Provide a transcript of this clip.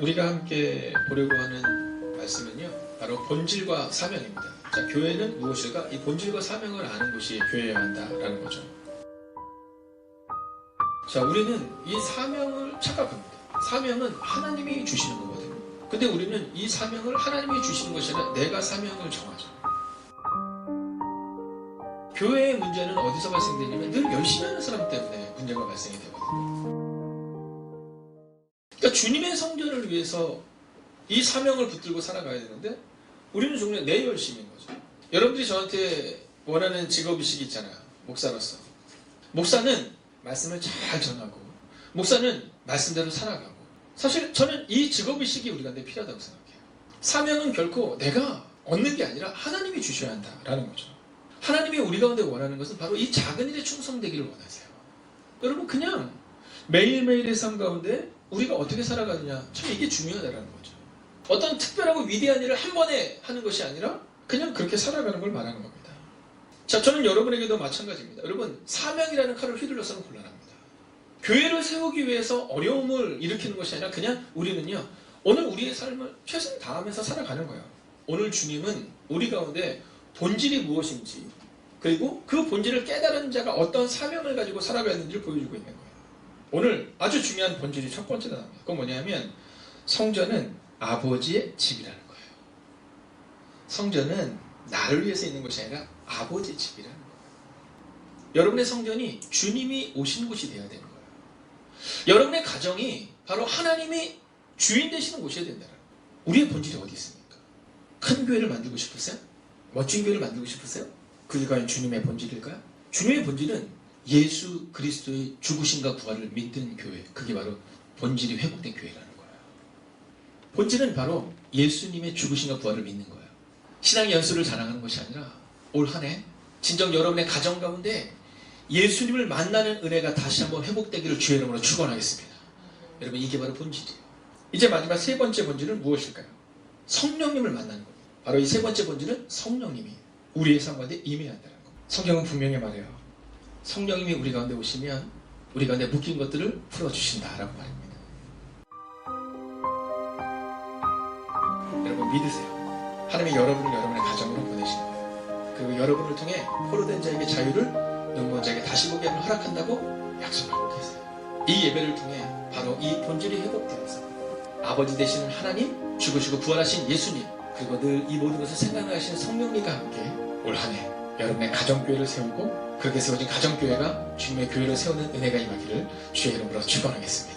우리가 함께 보려고 하는 말씀은요, 바로 본질과 사명입니다. 자, 교회는 무엇일까? 이 본질과 사명을 아는 것이 교회여야 한다라는 거죠. 자, 우리는 이 사명을 착각합니다. 사명은 하나님이 주시는 거거든요. 근데 우리는 이 사명을 하나님이 주시는 것이 아니라 내가 사명을 정하죠. 교회의 문제는 어디서 발생되냐면 늘 열심히 하는 사람 때문에 문제가 발생이 되거든요. 그러니까 주님의 성전을 위해서 이 사명을 붙들고 살아가야 되는데 우리는 종래 내 열심인 거죠. 여러분들이 저한테 원하는 직업의식이 있잖아요. 목사로서. 목사는 말씀을 잘 전하고 목사는 말씀대로 살아가고 사실 저는 이 직업의식이 우리 가운데 필요하다고 생각해요. 사명은 결코 내가 얻는 게 아니라 하나님이 주셔야 한다라는 거죠. 하나님이 우리 가운데 원하는 것은 바로 이 작은 일에 충성되기를 원하세요. 여러분 그냥 매일매일의 삶 가운데 우리가 어떻게 살아가느냐 참 이게 중요하다는 거죠. 어떤 특별하고 위대한 일을 한 번에 하는 것이 아니라 그냥 그렇게 살아가는 걸 말하는 겁니다. 자, 저는 여러분에게도 마찬가지입니다. 여러분 사명이라는 칼을 휘둘러서는 곤란합니다. 교회를 세우기 위해서 어려움을 일으키는 것이 아니라 그냥 우리는요 오늘 우리의 삶을 최선을 다하면서 살아가는 거예요. 오늘 주님은 우리 가운데 본질이 무엇인지 그리고 그 본질을 깨달은 자가 어떤 사명을 가지고 살아가야 하는지를 보여주고 있는 거예요. 오늘 아주 중요한 본질이 첫 번째 나옵니다. 그건 뭐냐면 성전은 아버지의 집이라는 거예요. 성전은 나를 위해서 있는 것이 아니라 아버지의 집이라는 거예요. 여러분의 성전이 주님이 오신 곳이 되어야 되는 거예요. 여러분의 가정이 바로 하나님이 주인 되시는 곳이어야 된다는 거예요. 우리의 본질이 어디 있습니까? 큰 교회를 만들고 싶으세요? 멋진 교회를 만들고 싶으세요? 그게 과연 주님의 본질일까요? 주님의 본질은 예수 그리스도의 죽으심과 부활을 믿는 교회. 그게 바로 본질이 회복된 교회라는 거예요. 본질은 바로 예수님의 죽으심과 부활을 믿는 거예요. 신앙의 연수를 자랑하는 것이 아니라 올 한 해 진정 여러분의 가정 가운데 예수님을 만나는 은혜가 다시 한번 회복되기를 주의 이름으로 축원하겠습니다. 여러분 이게 바로 본질이에요. 이제 마지막 세 번째 본질은 무엇일까요? 성령님을 만나는 겁니다. 바로 이 세 번째 본질은 성령님이 우리의 삶 가운데 임해야 한다는 겁니다. 성경은 분명히 말해요. 성령님이 우리 가운데 오시면 우리 가운데 묶인 것들을 풀어주신다라고 말합니다. 여러분 믿으세요. 하나님이 여러분을 여러분의 가정으로 보내신 거예요. 그리고 여러분을 통해 포로된 자에게 자유를 눈먼 자에게 다시 보게 함을 허락한다고 약속하고 계세요. 이 예배를 통해 바로 이 본질이 회복되어서 아버지 되시는 하나님, 죽으시고 부활하신 예수님, 그리고 늘 이 모든 것을 생각하시는 성령님과 함께 올 한해 여러분의 가정교회를 세우고 그렇게 세워진 가정교회가 주님의 교회를 세우는 은혜가 임하기를 주의 이름으로 축원하겠습니다.